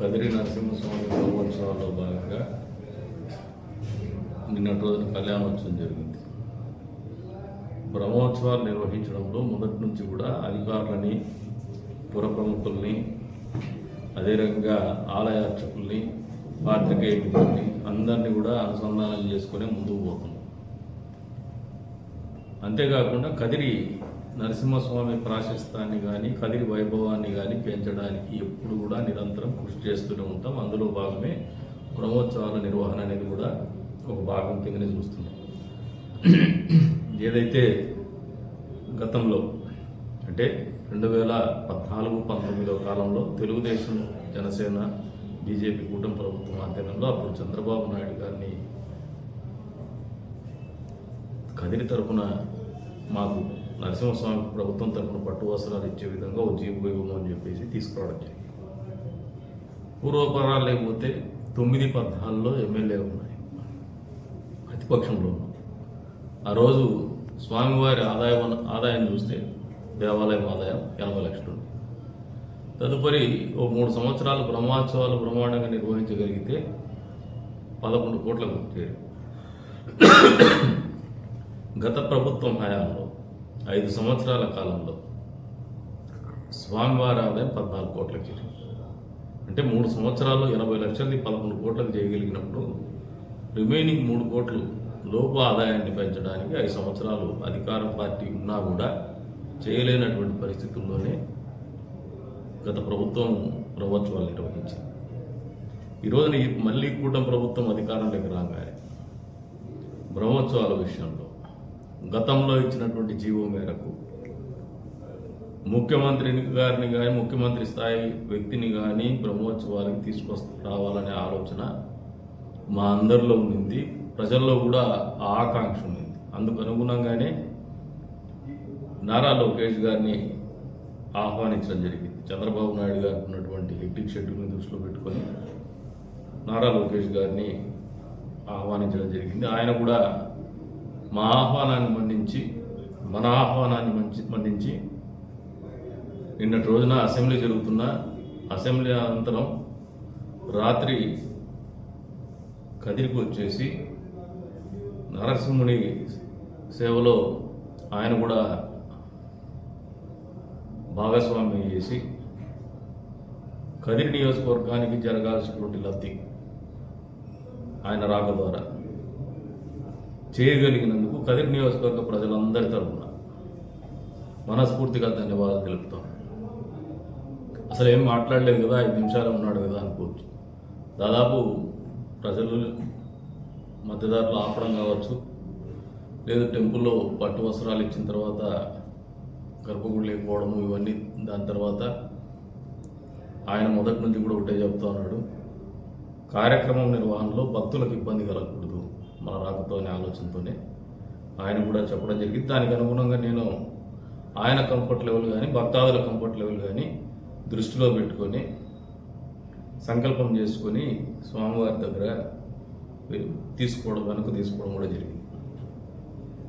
కదిరి నరసింహస్వామి బ్రహ్మోత్సవాల్లో భాగంగా నిన్నటి రోజున కళ్యాణోత్సవం జరిగింది. బ్రహ్మోత్సవాలు నిర్వహించడంలో మొదటి నుంచి కూడా అధికారులని పుర ప్రముఖుల్ని అదే రకంగా ఆలయ అర్చకుల్ని పాత్రికేయుల్ని అందరినీ కూడా అనుసంధానం చేసుకుని ముందుకు పోతున్నాం. అంతేకాకుండా కదిరి నరసింహస్వామి ప్రాశస్తాన్ని కానీ కదిరి వైభవాన్ని కానీ పెంచడానికి ఎప్పుడు కూడా నిరంతరం కృషి చేస్తూనే ఉంటాం. అందులో భాగమే బ్రహ్మోత్సవాల నిర్వహణ అనేది కూడా ఒక భాగం కిందనే చూస్తున్నాం. ఏదైతే గతంలో అంటే రెండు వేల పద్నాలుగు పంతొమ్మిదో కాలంలో తెలుగుదేశం జనసేన బీజేపీ కూటమి ప్రభుత్వం ఆధ్వర్యంలో అప్పుడు చంద్రబాబు నాయుడు గారిని కదిరి తరపున మాకు నరసింహస్వామి ప్రభుత్వం తరపున పట్టు వస్త్రాలు ఇచ్చే విధంగా ఒక జీపు ఇవ్వము అని చెప్పేసి తీసుకురావడం జరిగింది. పూర్వపరాలు లేకపోతే తొమ్మిది పద్నాలుగులో ఎమ్మెల్యే ఉన్నాయి. ప్రతిపక్షంలో ఆ రోజు స్వామివారి ఆదాయం ఆదాయం చూస్తే దేవాలయం ఆదాయం ఎనభై లక్షలు ఉంది. తదుపరి ఓ మూడు సంవత్సరాలు బ్రహ్మోత్సవాలు బ్రహ్మాండంగా నిర్వహించగలిగితే పదకొండు కోట్లకు చేరి గత ప్రభుత్వం హయాంలో ఐదు సంవత్సరాల కాలంలో స్వామివారి ఆదాయం పద్నాలుగు కోట్లకు అంటే మూడు సంవత్సరాల్లో ఎనభై లక్షలది పదకొండు కోట్లకు చేయగలిగినప్పుడు రిమైనింగ్ మూడు కోట్లు లోపు ఆదాయాన్ని పెంచడానికి ఐదు సంవత్సరాలు అధికార పార్టీ ఉన్నా కూడా చేయలేనటువంటి పరిస్థితుల్లోనే గత ప్రభుత్వం బ్రహ్మోత్సవాలు నిర్వహించింది. ఈరోజు మళ్ళీ కూటమి ప్రభుత్వం అధికారంలోకి రాగానే బ్రహ్మోత్సవాల విషయంలో గతంలో ఇచ్చినటువంటి జీవో మేరకు ముఖ్యమంత్రిని గారిని కానీ ముఖ్యమంత్రి స్థాయి వ్యక్తిని కానీ బ్రహ్మోత్సవాలకు తీసుకొస్త రావాలనే ఆలోచన మా అందరిలో ఉంది ప్రజల్లో కూడా ఆకాంక్ష ఉంది అందుకు అనుగుణంగానే నారా లోకేష్ గారిని ఆహ్వానించడం జరిగింది. చంద్రబాబు నాయుడు గారు ఉన్నటువంటి హెక్టిక్ షెడ్యూల్ని దృష్టిలో పెట్టుకొని నారా లోకేష్ గారిని ఆహ్వానించడం జరిగింది. ఆయన కూడా మా ఆహ్వానాన్ని మన్నించి మన ఆహ్వానాన్ని మంచి మన్నించి నిన్నటి రోజున అసెంబ్లీ జరుగుతున్న అసెంబ్లీ అనంతరం రాత్రి కదిరికి వచ్చేసి నరసింహుని సేవలో ఆయన కూడా భాగస్వామ్యం చేసి కదిరి నియోజకవర్గానికి జరగాల్సినటువంటి లబ్ధి ఆయన రాక ద్వారా చేయగలిగినందుకు కదిరి నియోజకవర్గ ప్రజలందరి తరఫున మనస్ఫూర్తిగా ధన్యవాదాలు తెలుపుతాం. అసలు ఏం మాట్లాడలేదు కదా ఐదు నిమిషాలు ఉన్నాడు కదా అనుకోవచ్చు దాదాపు ప్రజలు మధ్యదారులు ఆపడం కావచ్చు లేదు టెంపుల్లో పట్టు వస్త్రాలు ఇచ్చిన తర్వాత గర్భగుడి లేకపోవడము ఇవన్నీ దాని తర్వాత ఆయన మొదటి నుంచి కూడా ఒకటే చెప్తా ఉన్నాడు. కార్యక్రమం నిర్వహణలో భక్తులకు ఇబ్బంది కలగకూడదు. మన రాకతోనే ఆలోచనతోనే ఆయన కూడా చెప్పడం జరిగింది. దానికి అనుగుణంగా నేను ఆయన కంఫర్ట్ లెవెల్ కానీ భక్తాదుల కంఫర్ట్ లెవెల్ కానీ దృష్టిలో పెట్టుకొని సంకల్పం చేసుకొని స్వామివారి దగ్గర తీసుకోవడం వెనక తీసుకోవడం కూడా జరిగింది.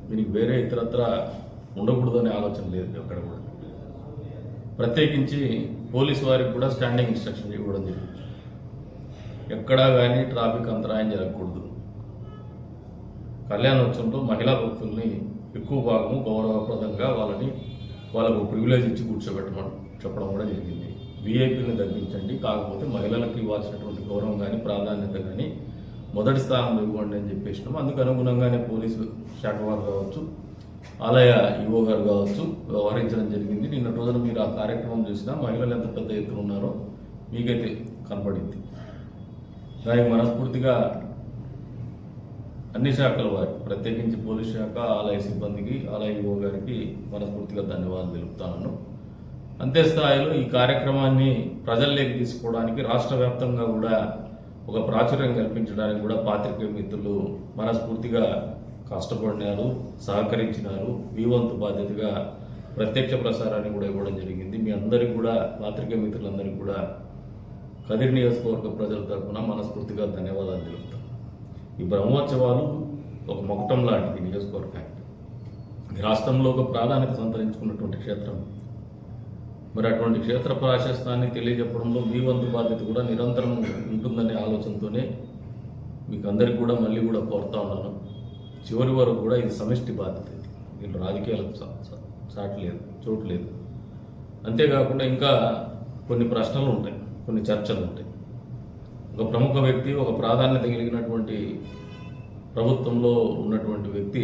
దీనికి వేరే ఇతరత్ర ఉండకూడదు అనే ఆలోచన లేదు ఎక్కడ కూడా. ప్రత్యేకించి పోలీసు వారికి కూడా స్టాండింగ్ ఇన్స్ట్రక్షన్ ఇవ్వడం జరిగింది. ఎక్కడా కానీ ట్రాఫిక్ అంతరాయం జరగకూడదు. కళ్యాణోత్సవంలో మహిళా భక్తుల్ని ఎక్కువ భాగము గౌరవప్రదంగా వాళ్ళని వాళ్ళకు ప్రివిలేజ్ ఇచ్చి కూర్చోబెట్టమని చెప్పడం కూడా జరిగింది. వీఐపీని తగ్గించండి కాకపోతే మహిళలకు ఇవ్వాల్సినటువంటి గౌరవం కానీ ప్రాధాన్యత కానీ మొదటి స్థానంలో ఇవ్వండి అని చెప్పేసినాం అందుకు అనుగుణంగానే పోలీసు శాఖ వారు కావచ్చు ఆలయ ఈవో గారు కావచ్చు వ్యవహరించడం జరిగింది. నిన్న రోజున మీరు ఆ కార్యక్రమం చూసినా మహిళలు ఎంత పెద్ద ఎత్తున ఉన్నారో మీకైతే కనపడింది. దానికి మనస్ఫూర్తిగా అన్ని శాఖల వారికి ప్రత్యేకించి పోలీస్ శాఖ ఆలయ సిబ్బందికి ఆలయ ఈవో గారికి మనస్ఫూర్తిగా ధన్యవాదాలు తెలుపుతాను అంతే స్థాయిలో ఈ కార్యక్రమాన్ని ప్రజల్లోకి తీసుకోవడానికి రాష్ట్ర వ్యాప్తంగా కూడా ఒక ప్రాచుర్యం కల్పించడానికి కూడా పాత్రికేయ మిత్రులు మనస్ఫూర్తిగా కష్టపడినారు సహకరించినారు. మీ వంతు బాధ్యతగా ప్రత్యక్ష ప్రసారాన్ని కూడా ఇవ్వడం జరిగింది. మీ అందరికీ కూడా పాత్రికేయ మిత్రులందరికీ కూడా కదిరి నియోజకవర్గ ప్రజల తరఫున మనస్ఫూర్తిగా ధన్యవాదాలు తెలుపుతాను. ఈ బ్రహ్మోత్సవాలు ఒక మొకటం లాంటిది నియోజకవర్గానికి. రాష్ట్రంలో ఒక ప్రాధాన్యత సంతరించుకున్నటువంటి క్షేత్రం. మరి అటువంటి క్షేత్ర ప్రాశస్తాన్ని తెలియజెప్పడంలో మీ వంతు బాధ్యత కూడా నిరంతరం ఉంటుందనే ఆలోచనతోనే మీకు అందరికీ కూడా మళ్ళీ కూడా కోరుతా ఉన్నాను. చివరి వరకు కూడా ఇది సమిష్టి బాధ్యత ఇది. దీంట్లో రాజకీయాలకు చాటు లేదు చోటు లేదు. అంతేకాకుండా ఇంకా కొన్ని ప్రశ్నలు ఉంటాయి కొన్ని చర్చలు ఉంటాయి. ఒక ప్రముఖ వ్యక్తి ఒక ప్రాధాన్యత కలిగినటువంటి ప్రభుత్వంలో ఉన్నటువంటి వ్యక్తి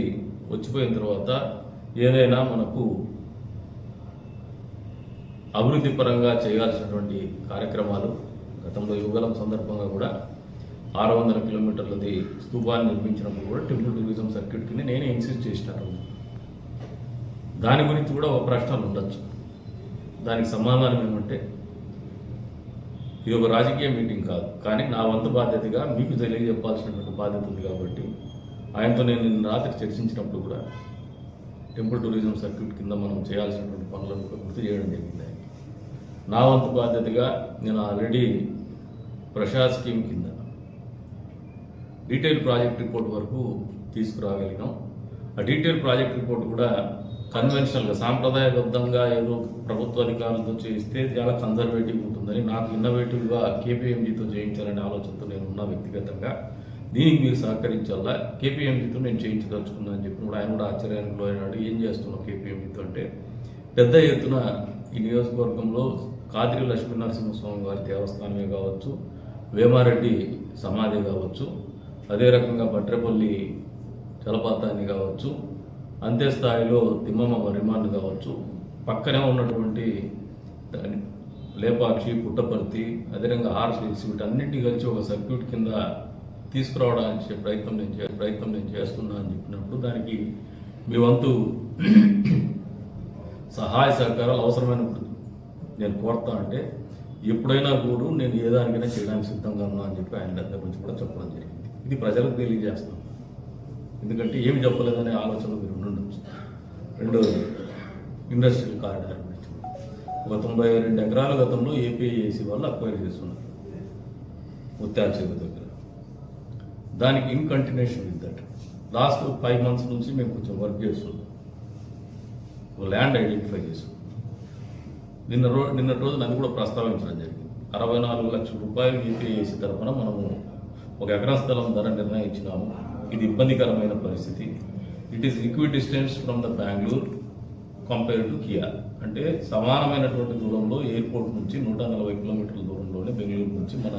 వచ్చిపోయిన తర్వాత ఏదైనా మనకు అభివృద్ధి పరంగా చేయాల్సినటువంటి కార్యక్రమాలు గతంలో యుగలం సందర్భంగా కూడా ఆరు వందల కిలోమీటర్లది స్తూపాన్ని నిర్మించినప్పుడు కూడా టెంపుల్ టూరిజం సర్క్యూట్ కింద నేనే ఇన్సిస్ట్ చేసినాను. దాని గురించి కూడా ఒక ప్రశ్నలు ఉండొచ్చు. దానికి సమాధానం ఏమంటే ఇది ఒక రాజకీయ మీటింగ్ కాదు. కానీ నా వంతు బాధ్యతగా మీకు తెలియజెప్పాల్సినటువంటి బాధ్యత ఉంది కాబట్టి ఆయనతో నేను నిన్న రాత్రి చర్చించినప్పుడు కూడా టెంపుల్ టూరిజం సర్క్యూట్ కింద మనం చేయాల్సినటువంటి పనులను గుర్తు చేయడం జరిగింది ఆయన నా వంతు బాధ్యతగా నేను ఆల్రెడీ ప్రసాద్ స్కీమ్ కింద డీటెయిల్ ప్రాజెక్ట్ రిపోర్ట్ వరకు తీసుకురాగలిగినాం ఆ డీటెయిల్ ప్రాజెక్ట్ రిపోర్ట్ కూడా కన్వెన్షనల్గా సాంప్రదాయబద్ధంగా ఏదో ప్రభుత్వ అధికారులతో చేయిస్తే చాలా కన్జర్వేటివ్ ఉంటుందని నాకు ఇన్నోవేటివ్గా కేపీఎంజీతో చేయించాలనే ఆలోచనతో నేను ఉన్న వ్యక్తిగతంగా దీనికి మీరు సహకరించాలా? కేపీఎంజీతో నేను చేయించదలుచుకున్నా అని చెప్పినప్పుడు ఆయన కూడా ఆశ్చర్యానికి లోనాడు ఏం చేస్తున్నావు కేపీఎంజీతో అంటే పెద్ద ఎత్తున ఈ నియోజకవర్గంలో కాదిరి లక్ష్మీ నరసింహస్వామి వారి దేవస్థానమే కావచ్చు వేమారెడ్డి సమాధి కావచ్చు అదే రకంగా భట్రపల్లి జలపాతాన్ని కావచ్చు అంతే స్థాయిలో తిమ్మమ్మ రిమాండ్ కావచ్చు. పక్కనే ఉన్నటువంటి దాని లేపాక్షి పుట్టపర్తి అదేవిధంగా ఆర్స్ హిల్స్ వీటన్నిటిని కలిసి ఒక సర్క్యూట్ కింద తీసుకురావడానికి ప్రయత్నం నేను చే ప్రయత్నం నేను చేస్తున్నా అని చెప్పినప్పుడు దానికి మీ వంతు సహాయ సహకారాలు అవసరమైన నేను కోరుతా అంటే ఎప్పుడైనా కూడా నేను ఏ దానికైనా చేయడానికి సిద్ధంగా ఉన్నా అని చెప్పి ఆయన దగ్గర నుంచి కూడా చెప్పడం జరిగింది. ఇది ప్రజలకు తెలియజేస్తాం ఎందుకంటే ఏమి చెప్పలేదనే ఆలోచన మీరు ఉండొచ్చు రెండవది ఇండస్ట్రియల్ కారిడార్ గురించి. ఒక తొంభై రెండు ఎకరాల గతంలో ఏపీఐసి వాళ్ళు అక్వైర్ చేస్తున్నారు. ముత్యాల చెరువు దగ్గర. దానికి in continuation with that last five months నుంచి మేము కొంచెం వర్క్ చేస్తున్నాం. ఒక ల్యాండ్ ఐడెంటిఫై చేసాం నిన్న రో నిన్న రోజు నన్ను కూడా ప్రస్తావించడం జరిగింది. అరవై నాలుగు లక్షల రూపాయలు ఈపీఐసి తరఫున మనము ఒక ఎకరం స్థలం ధర నిర్ణయించినాము. ఇది ఇబ్బందికరమైన పరిస్థితి. It is equidistant from the Bengaluru compare to Kia అంటే సమానమైనటువంటి దూరంలో ఎయిర్పోర్ట్ నుంచి నూట నలభై కిలోమీటర్ల దూరంలోనే బెంగళూరు నుంచి మన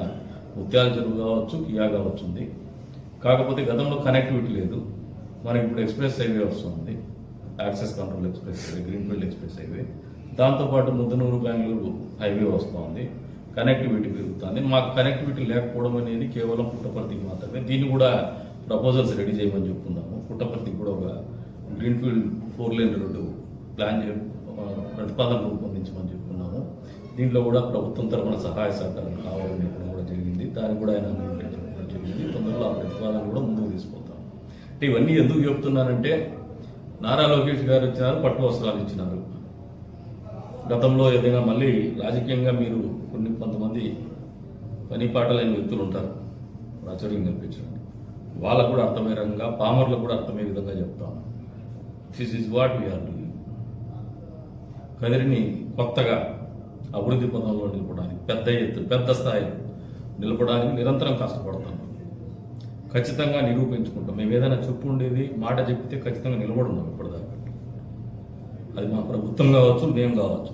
ముత్యాల చెరువు కావచ్చు కియా కావచ్చు ఉంది. కాకపోతే గతంలో కనెక్టివిటీ లేదు. మనకి ఇప్పుడు ఎక్స్ప్రెస్ హైవే వస్తుంది access control express highway greenfield express highway దాంతోపాటు ముద్దనూరు బెంగళూరు హైవే వస్తుంది కనెక్టివిటీ పెరుగుతుంది. మాకు కనెక్టివిటీ లేకపోవడం అనేది కేవలం పుట్టపర్తికి మాత్రమే. దీన్ని కూడా ప్రపోజల్స్ రెడీ చేయమని చెప్పుకున్నాము పుట్టపర్తికి కూడా ఒక greenfield four lane road plan చే ప్రతిపాదన రూపొందించమని చెప్పుకున్నాము. దీంట్లో కూడా ప్రభుత్వం తరఫున సహాయ సహకారం కావాలని చెప్పడం కూడా జరిగింది. దానికి కూడా ఆయన అంగీకరించడం జరిగింది. తొందరలో ఆ ప్రతిపాదన కూడా ముందుకు తీసుకుపోతాం. అంటే ఇవన్నీ ఎందుకు చెప్తున్నానంటే నారా లోకేష్ గారు ఇచ్చినారు పట్టు వస్త్రాలు ఇచ్చినారు. గతంలో ఏదైనా మళ్ళీ రాజకీయంగా మీరు కొన్ని కొంతమంది పని పాటలైన వ్యక్తులు ఉంటారు. ప్రాచుర్యం కనిపించడం వాళ్ళకు కూడా అర్థమయ్యే రకంగా పామర్లకు కూడా అర్థమయ్యే విధంగా చెప్తాను this is what we are doing కదిరిని కొత్తగా అభివృద్ధి పదంలో నిలపడానికి పెద్ద ఎత్తు పెద్ద స్థాయిలో నిలపడానికి నిరంతరం కష్టపడతాం. ఖచ్చితంగా నిరూపించుకుంటాం. మేము ఏదైనా చెప్పు ఉండేది మాట చెప్తే ఖచ్చితంగా నిలబడున్నాం ఇప్పటిదాకా. అది మా ప్రభుత్వం కావచ్చు మేము కావచ్చు.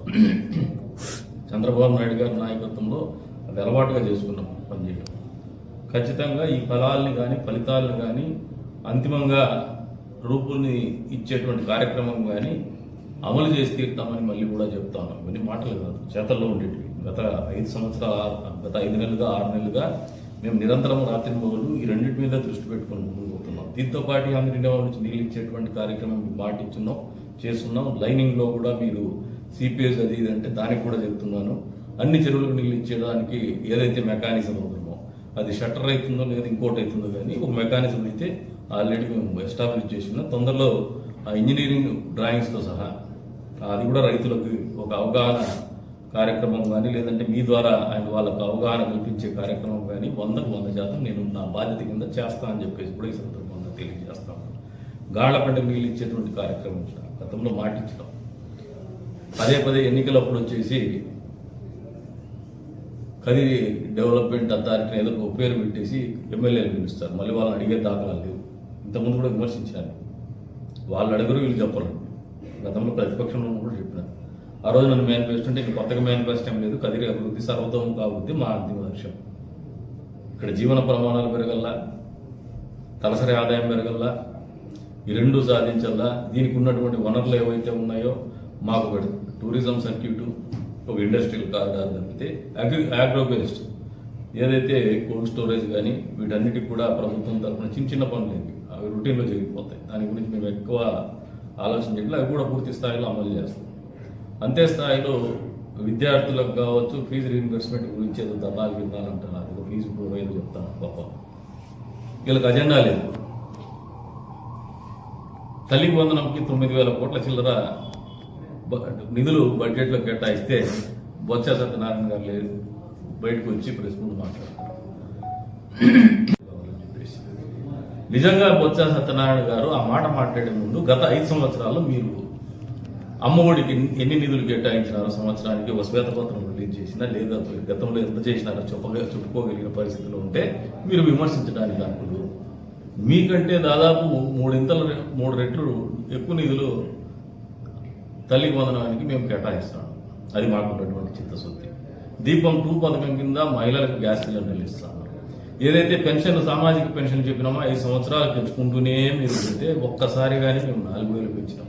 చంద్రబాబు నాయుడు గారి నాయకత్వంలో అది అలవాటుగా చేసుకున్నాం పనిచేయడం. ఖచ్చితంగా ఈ ఫలాల్ని కానీ ఫలితాలను కానీ అంతిమంగా రూపుల్ని ఇచ్చేటువంటి కార్యక్రమం కానీ అమలు చేసి తీరుతామని మళ్ళీ కూడా చెప్తాను కొన్ని మాటలు కాదు చేతల్లో ఉండేటివి. గత ఐదు సంవత్సరాల గత ఐదు నెలలుగా ఆరు నెలలుగా మేము నిరంతరం రాత్రి మొదలు ఈ రెండింటి మీద దృష్టి పెట్టుకొని ముందుకు పోతున్నాం. దీంతో పాటు అందరి నుంచి నీళ్ళు ఇచ్చేటువంటి కార్యక్రమం మీకు మాట ఇచ్చున్నాం చేస్తున్నాం. లైనింగ్లో కూడా మీరు సిపిఎస్ అది ఇది అంటే దానికి కూడా చెప్తున్నాను. అన్ని చెరువులకు నీళ్ళు ఇచ్చేదానికి ఏదైతే మెకానిజం అది షట్టర్ అవుతుందో లేదా ఇంకోటి అవుతుందో కానీ ఒక మెకానిజం అయితే ఆల్రెడీ మేము ఎస్టాబ్లిష్ చేసిన. తొందరలో ఆ ఇంజనీరింగ్ డ్రాయింగ్స్తో సహా అది కూడా రైతులకు ఒక అవగాహన కార్యక్రమం కానీ లేదంటే మీ ద్వారా ఆయన వాళ్ళకు అవగాహన కల్పించే కార్యక్రమం కానీ వందకు వంద శాతం నేను నా బాధ్యత కింద చేస్తా అని చెప్పేసి కూడా ఈ సందర్భంగా తెలియజేస్తాను గాళ్ళ పంటకు నీళ్ళు ఇచ్చేటువంటి కార్యక్రమం గతంలో మాటించడం పదే పదే ఎన్నికలప్పుడు వచ్చేసి కదిరి డెవలప్మెంట్ అథారిటీ ఏదో ఒక పేరు పెట్టేసి ఎమ్మెల్యేలు పిలుస్తారు. మళ్ళీ వాళ్ళని అడిగే దాఖలాలు లేవు. ఇంతకుముందు కూడా విమర్శించాను వాళ్ళు అడుగురు వీళ్ళు చెప్పరు. గతంలో ప్రతిపక్షంలో కూడా చెప్పినారు. ఆ రోజు నన్ను మేనిఫెస్టో అంటే ఇంకా కొత్తగా మేనిఫెస్టో ఏం లేదు. కదిరి అభివృద్ధి సర్వతోముఖ కాబట్టి మా అంతిమ లక్ష్యం. ఇక్కడ జీవన ప్రమాణాలు పెరగల్లా తలసరి ఆదాయం పెరగల్లా ఈ రెండు సాధించల్లా దీనికి ఉన్నటువంటి వనరులు ఏవైతే ఉన్నాయో మాకు టూరిజం సర్క్యూటు ఒక ఇండస్ట్రియల్ కారిడార్ తప్పితే అగ్రి ఆగ్రో బేస్డ్ ఏదైతే కోల్డ్ స్టోరేజ్ కానీ వీటన్నిటికి కూడా ప్రభుత్వం తరఫున చిన్న చిన్న పనులు అవి రొటీన్లో జరిగిపోతాయి. దాని గురించి మేము ఎక్కువ ఆలోచన చేయట్లేదు. అవి కూడా పూర్తి స్థాయిలో అమలు చేస్తాం. అంతే స్థాయిలో విద్యార్థులకు కావచ్చు ఫీజు రీఇన్వెస్ట్మెంట్ గురించి ఏదో ధర్నాలు విన్నారంటున్నారు ఏదో ఫీజు ఏదో చెప్తాను పాప. వీళ్ళకి అజెండా లేదు. తల్లికి వందనంకి తొమ్మిది వేల కోట్ల చిల్లర నిధులు బడ్జెట్లో కేటాయిస్తే బొత్స సత్యనారాయణ గారు లేదు బయటకు వచ్చి ప్రెస్ ముందు మాట్లాడతారు నిజంగా బొత్స సత్యనారాయణ గారు ఆ మాట మాట్లాడే ముందు గత ఐదు సంవత్సరాల్లో మీరు అమ్మఒడికి ఎన్ని నిధులు కేటాయించినారో సంవత్సరానికి ఒక శ్వేతపత్రం రిలీజ్ చేసినా లేదా గతంలో ఎంత చేసినారో చెప్పగా చెప్పుకోగలిగిన పరిస్థితిలో ఉంటే మీరు విమర్శించడానికి అప్పుడు మీకంటే దాదాపు మూడింతల మూడు రెట్లు ఎక్కువ నిధులు తల్లి వందనానికి మేము కేటాయిస్తాం. అది మాకు ఉన్నటువంటి చిత్తశుద్ధి. దీపం టూ పథకం కింద మహిళలకు గ్యాస్ సిలిండర్లు ఇస్తాం. ఏదైతే పెన్షన్ సామాజిక పెన్షన్ చెప్పినామో ఐదు సంవత్సరాలు పెంచుకుంటూనే మీరు పెడితే ఒక్కసారిగానే మేము నాలుగు వేలు పెంచినాం.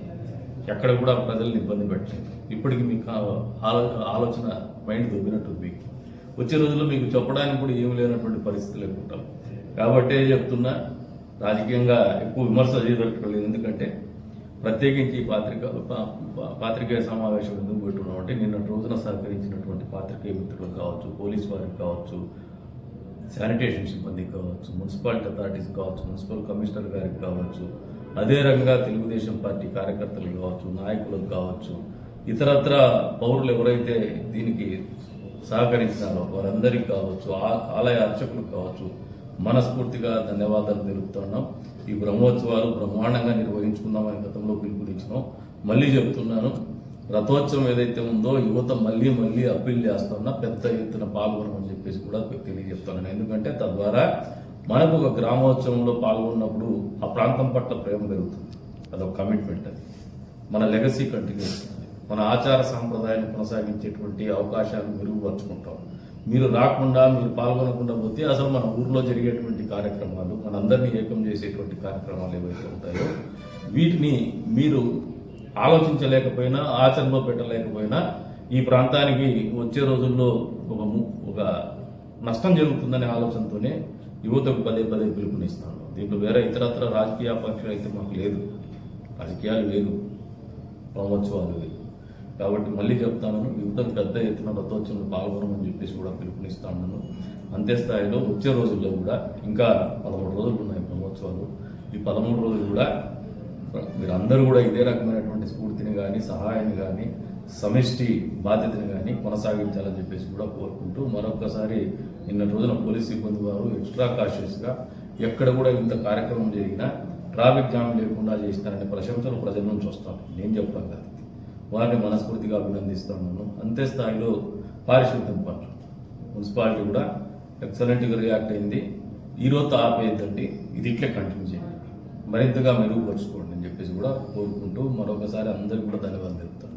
ఎక్కడ కూడా ప్రజల్ని ఇబ్బంది పెట్టలేదు. ఇప్పటికి మీకు ఆలో- ఆలోచన మైండ్ దొబ్బినట్టు మీకు వచ్చే రోజుల్లో మీకు చెప్పడానికి కూడా ఏమి లేనటువంటి పరిస్థితులు ఉంటాం కాబట్టే చెప్తున్నా రాజకీయంగా ఎక్కువ విమర్శ చేయదట్టుకోలేదు ఎందుకంటే ప్రత్యేకించి పాత్రిక పాత్రికేయ సమావేశం ఎందుకు పెట్టున్నాం అంటే నిన్న రోజున సహకరించినటువంటి పాత్రికేయ మిత్రులకు కావచ్చు పోలీస్ వారికి కావచ్చు శానిటేషన్ సిబ్బందికి కావచ్చు మున్సిపాలిటీ అథారిటీస్ కావచ్చు మున్సిపల్ కమిషనర్ గారికి కావచ్చు అదే రకంగా తెలుగుదేశం పార్టీ కార్యకర్తలు కావచ్చు నాయకులకు కావచ్చు ఇతరత్ర పౌరులు ఎవరైతే దీనికి సహకరించినారో వారందరికీ కావచ్చు ఆ- ఆలయ అర్చకులకు కావచ్చు మనస్ఫూర్తిగా ధన్యవాదాలు తెలుపుతున్నాం. ఈ బ్రహ్మోత్సవాలు బ్రహ్మాండంగా నిర్వహించుకుందామని గతంలో పిలుపునిచ్చినాం. మళ్ళీ చెప్తున్నాను రథోత్సవం ఏదైతే ఉందో యువత మళ్ళీ మళ్ళీ అప్పీల్ చేస్తున్నా పెద్ద ఎత్తున పాల్గొనమని చెప్పేసి కూడా తెలియజెప్తున్నాను. ఎందుకంటే తద్వారా మనకు ఒక గ్రామోత్సవంలో పాల్గొన్నప్పుడు ఆ ప్రాంతం పట్ల ప్రేమ పెరుగుతుంది. అదొక కమిట్మెంట్ అది. మన లెగసీ కంటిన్యూ మన ఆచార సాంప్రదాయాన్ని కొనసాగించేటువంటి అవకాశాలు మెరుగుపరుచుకుంటాం. మీరు రాకుండా మీరు పాల్గొనకుండా పోతే అసలు మన ఊర్లో జరిగేటువంటి కార్యక్రమాలు మనందరినీ ఏకం చేసేటువంటి కార్యక్రమాలు ఏవైతే ఉంటాయో వీటిని మీరు ఆలోచించలేకపోయినా ఆచరణలో పెట్టలేకపోయినా ఈ ప్రాంతానికి వచ్చే రోజుల్లో ఒక ఒక నష్టం జరుగుతుందనే ఆలోచనతోనే యువతకు పదే పదే పిలుపునిస్తాను. దీంట్లో వేరే ఇతరత్ర రాజకీయ పక్షులు అయితే మాకు లేదు. రాజకీయాలు లేదు బ్రహ్మోత్సవాలు లేవు. కాబట్టి మళ్ళీ చెప్తాను యువతకు పెద్ద ఎత్తున రథోత్సవంలో పాల్గొనమని చెప్పేసి కూడా పిలుపునిస్తాను అంతే స్థాయిలో వచ్చే రోజుల్లో కూడా ఇంకా పదమూడు రోజులు ఉన్నాయి బ్రహ్మోత్సవాలు. ఈ పదమూడు రోజులు కూడా మీరందరూ కూడా ఇదే రకమైనటువంటి స్ఫూర్తిని కానీ సహాయాన్ని కానీ సమిష్టి బాధ్యతని కానీ కొనసాగించాలని చెప్పేసి కూడా కోరుకుంటూ మరొకసారి నిన్న రోజున పోలీస్ సిబ్బంది వారు ఎక్స్ట్రా కాషియస్గా ఎక్కడ కూడా ఇంత కార్యక్రమం జరిగినా ట్రాఫిక్ జామ్ లేకుండా చేస్తారనే ప్రశంసలు ప్రజల నుంచి వస్తాను నేను చెప్పాను కదా. వారిని మనస్ఫూర్తిగా అభినందిస్తున్నాను. అంతే స్థాయిలో పారిశుద్ధ్యం పట్ల. మున్సిపాలిటీ కూడా ఎక్సలెంట్గా రియాక్ట్ అయింది. ఈ రోజు ఆపేయద్దండి ఇది ఇట్లే కంటిన్యూ చేయండి. మరింతగా మెరుగుపరుచుకోండి అని చెప్పేసి కూడా కోరుకుంటూ మరొకసారి అందరికీ కూడా ధన్యవాదాలు తెలుపుతాను.